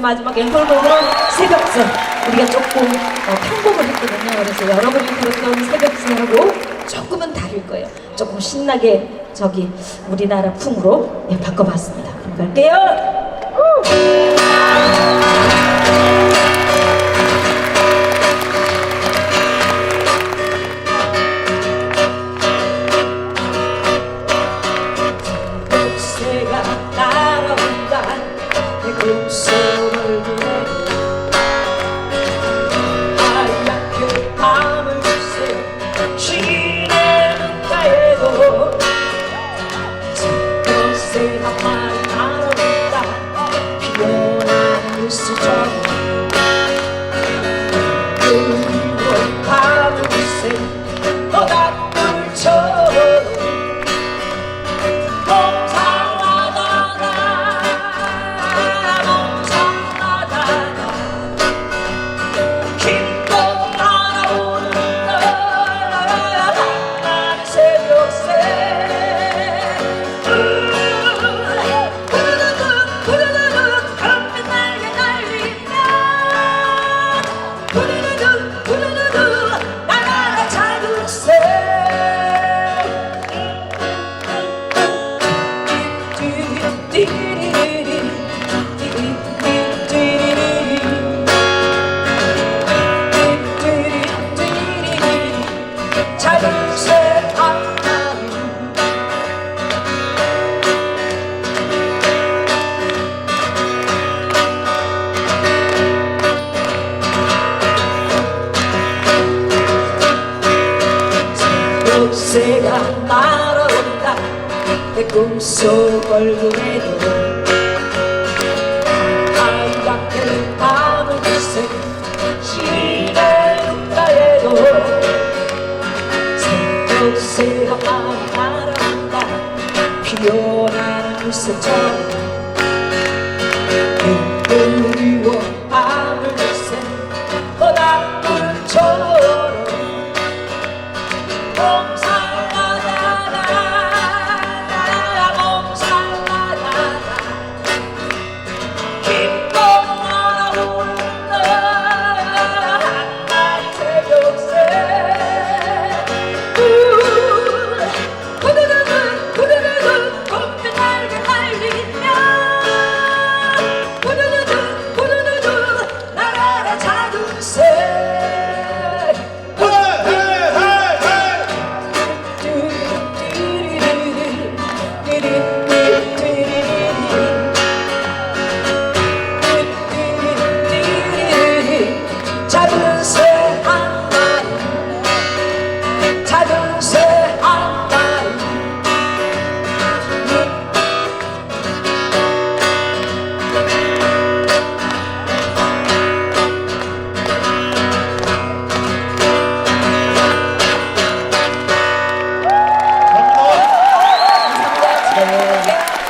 마지막 앵콜곡으로 새벽새 우리가 조금 어, 편곡을 했거든요. 그래서 여러분이 들었던 새벽새하고 조금은 다를 거예요. 조금 신나게 저기 우리나라 풍으로 예, 바꿔봤습니다. 그럼 갈게요. 새 새가 날아온다. 내 꿈속 얼굴에도 하얗게 밤을 새 시내 눈가에도 새벽새가 많이 날아온다. 피어나는 새처럼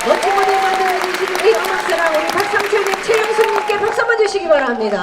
멋진 무대 만들어주신 우리 음악사랑 우리 박상철님, 최영숙님께 박수 한번 주시기 바랍니다.